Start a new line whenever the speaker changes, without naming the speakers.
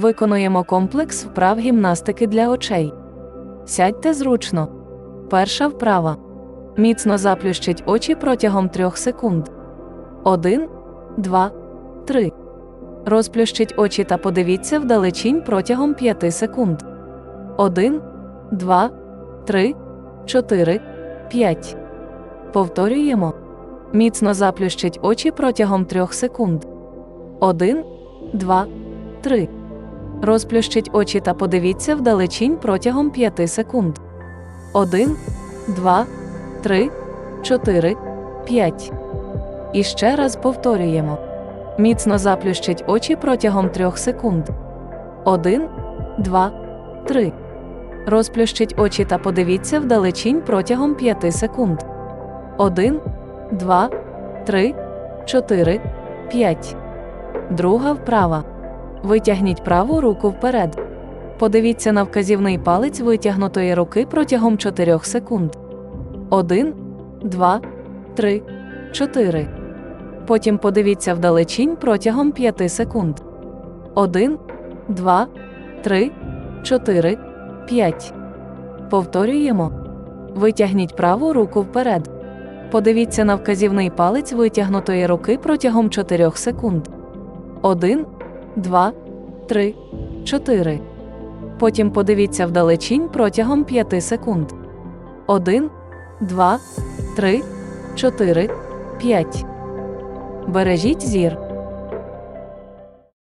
Виконуємо комплекс вправ гімнастики для очей. Сядьте зручно. Перша вправа. Міцно заплющіть очі протягом 3 секунд. 1, 2, 3. Розплющіть очі та подивіться вдалечінь протягом 5 секунд. 1, 2, 3, 4, 5. Повторюємо. Міцно заплющіть очі протягом 3 секунд. 1, 2, 3. Розплющіть очі та подивіться вдалечінь протягом 5 секунд. 1, 2, 3, 4, 5. І ще раз повторюємо. Міцно заплющіть очі протягом 3 секунд. 1, 2, 3. Розплющіть очі та подивіться вдалечінь протягом 5 секунд. 1, 2, 3, 4, 5. Друга вправа. Витягніть праву руку вперед. Подивіться на вказівний палець витягнутої руки протягом 4 секунд. 1, 2, 3, 4. Потім подивіться вдалечінь протягом 5 секунд. 1, 2, 3, 4, 5. Повторюємо. Витягніть праву руку вперед. Подивіться на вказівний палець витягнутої руки протягом 4 секунд. 1, 2, 3, 4. Потім подивіться вдалечінь протягом 5 секунд. 1, 2, 3, 4, 5. Бережіть зір.